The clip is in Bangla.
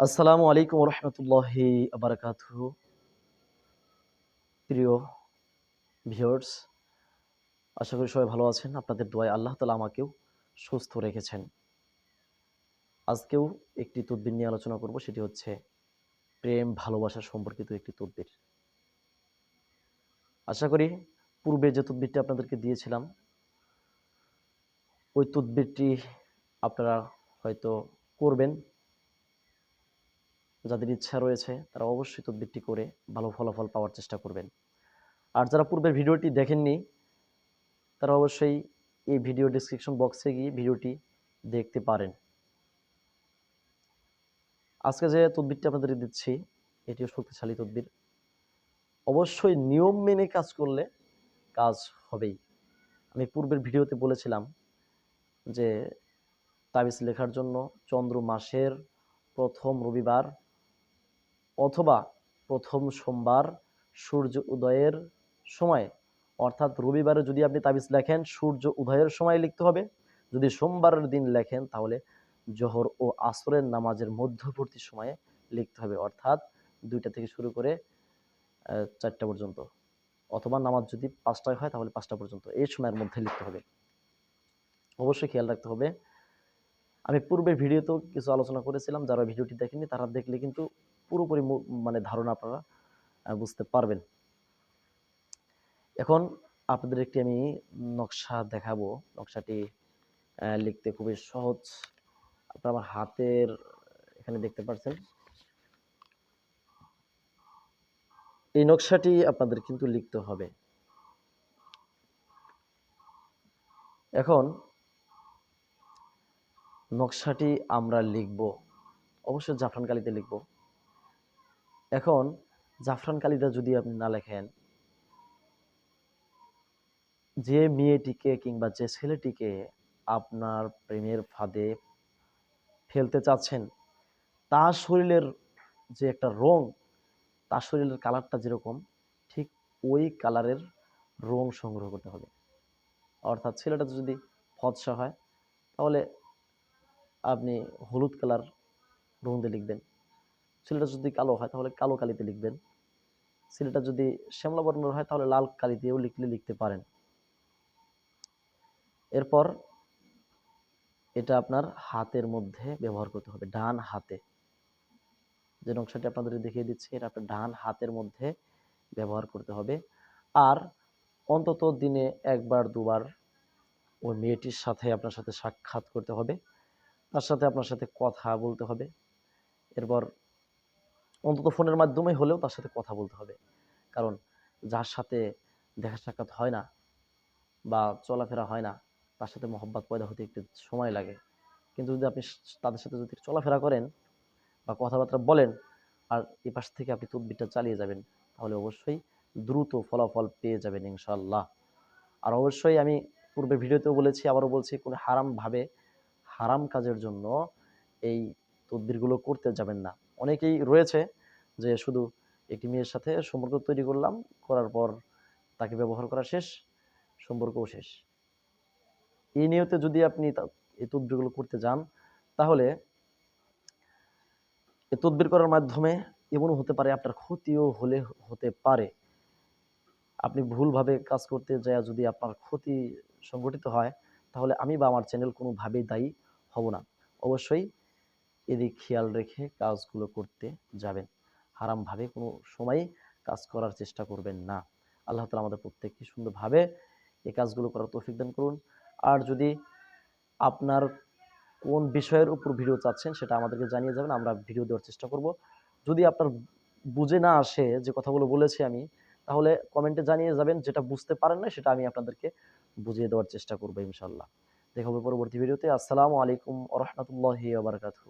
আসসালামু আলাইকুম রহমতুল্লাহি আবরকাত প্রিয় ভিউয়ার্স, আশা করি সবাই ভালো আছেন। আপনাদের দোয়ায় আল্লাহ তালা আমাকেও সুস্থ রেখেছেন। আজকেও একটি তদ্বির নিয়ে আলোচনা করব, সেটি হচ্ছে প্রেম ভালোবাসা সম্পর্কিত একটি তদ্বির। আশা করি পূর্বে যে তদ্বিরটি আপনাদেরকে দিয়েছিলাম, ওই তদ্বিরটি আপনারা হয়তো করবেন। যাদের ইচ্ছা রয়েছে, তারা অবশ্যই তদবিরটি করে ভালো ফলাফল পাওয়ার চেষ্টা করবেন। আর যারা পূর্বের ভিডিওটি দেখেননি, তারা অবশ্যই এই ভিডিও ডিসক্রিপশন বক্সে গিয়ে ভিডিওটি দেখতে পারেন। আজকে যে তদবিরটি আপনাদের দিচ্ছি এটিও শক্তিশালী তদবির। অবশ্যই নিয়ম মেনে কাজ করলে কাজ হবেই। আমি পূর্বের ভিডিওতে বলেছিলাম যে তাবিজ লেখার জন্য চন্দ্র মাসের প্রথম রবিবার অথবা প্রথম সোমবার সূর্য উদয়ের সময়, অর্থাৎ রবিবারে যদি আপনি তাবিজ লেখেন, সূর্য উদয়ের সময় লিখতে হবে। যদি সোমবারের দিন লেখেন, তাহলে জহর ও আসরের নামাজের মধ্যবর্তী সময়ে লিখতে হবে, অর্থাৎ দুইটা থেকে শুরু করে চারটা পর্যন্ত। অথবা নামাজ যদি পাঁচটায় হয়, তাহলে পাঁচটা পর্যন্ত। এই সময়ের মধ্যে লিখতে হবে। অবশ্যই খেয়াল রাখতে হবে। আমি পূর্বের ভিডিওতেও কিছু আলোচনা করেছিলাম, যারা ভিডিওটি দেখেনি তারা দেখলে কিন্তু পুরোপুরি মানে ধারণা আপনারা বুঝতে পারবেন। এখন আপনাদের একটি আমি নকশা দেখাবো। নকশাটি লিখতে খুবই সহজ। আপনারা আমার হাতের, এখানে দেখতে পাচ্ছেন। এই নকশাটি আপনাদের কিন্তু লিখতে হবে। এখন নকশাটি আমরা লিখব। অবশ্যই জাফরান কালিতে লিখব। এখন জাফরান কালিটা যদি আপনি না লেখেন, যে মেয়েটিকে কিংবা যে ছেলেটিকে আপনার প্রেমের ফাঁদে ফেলতে চাচ্ছেন, তার শরীরের যে একটা রং, তার শরীরের কালারটা যেরকম, ঠিক ওই কালারের রং সংগ্রহ করতে হবে। অর্থাৎ ছেলেটা যদি ফদসা হয়, তাহলে আপনি হলুদ কালার রং দিয়ে লিখবেন। ছেলেটা যদি কালো হয়, তাহলে কালো কালিতে লিখবেন। ছেলেটা যদি শ্যামলা বর্ণের হয়, তাহলে লাল কালি দিয়েও লিখলে লিখতে পারেন। এরপর এটা আপনার হাতের মধ্যে ব্যবহার করতে হবে, ডান হাতে। যে নকশাটি আপনাদের দেখিয়ে দিচ্ছি, এটা আপনার ডান হাতের মধ্যে ব্যবহার করতে হবে। আর অন্তত দিনে একবার, দুবার ওই মেয়েটির সাথে আপনার সাথে সাক্ষাৎ করতে হবে। তার সাথে আপনার সাথে কথা বলতে হবে। এরপর অন্তত ফোনের মাধ্যমে হলেও তার সাথে কথা বলতে হবে। কারণ যার সাথে দেখা সাক্ষাৎ হয় না বা চলাফেরা হয় না, তার সাথে মহব্বত পয়দা হতে একটু সময় লাগে। কিন্তু যদি আপনি তাদের সাথে যদি চলাফেরা করেন বা কথাবার্তা বলেন আর এ পাশ থেকে আপনি তদবিরটা চালিয়ে যাবেন, তাহলে অবশ্যই দ্রুত ফলাফল পেয়ে যাবেন ইনশাল্লাহ আর অবশ্যই আমি পূর্বে ভিডিওতেও বলেছি, আবারও বলছি, কোনো হারামভাবে হারাম কাজের জন্য এই তদবিরগুলো করতে যাবেন না। অনেকেই রয়েছে যে শুধু একটি মেয়ের সাথে সম্পর্ক তৈরি করলাম, করার পর তাকে ব্যবহার করা শেষ, সম্পর্কও শেষ। এই নিয়তে যদি আপনি এই তদবিরগুলো করতে যান, তাহলে এই তদবির করার মাধ্যমে এমনও হতে পারে, আপনার ক্ষতিও হলে হতে পারে। আপনি ভুলভাবে কাজ করতে যায়, যদি আপনার ক্ষতি সংগঠিত হয়, তাহলে আমি বা আমার চ্যানেল কোনোভাবেই দায়ী হব না। অবশ্যই এদিক খেয়াল রেখে কাজগুলো করতে যাবেন। হারামভাবে কোনো সময় কাজ করার চেষ্টা করবেন না। আল্লাহ তালা আমাদের প্রত্যেককে সুন্দরভাবে এই কাজগুলো করার তৌফিক দান করুন। আর যদি আপনার কোন বিষয়ের উপর ভিডিও চাচ্ছেন সেটা আমাদেরকে জানিয়ে যাবেন, আমরা ভিডিও দেওয়ার চেষ্টা করব। যদি আপনার বুঝে না আসে যে কথাগুলো বলেছি আমি, তাহলে কমেন্টে জানিয়ে যাবেন, যেটা বুঝতে পারেন না সেটা আমি আপনাদেরকে বুঝিয়ে দেওয়ার চেষ্টা করব ইনশাল্লাহ দেখা হবে পরবর্তী ভিডিওতে। আসসালামু আলাইকুম রহমতুল্লাহি আবরকাতু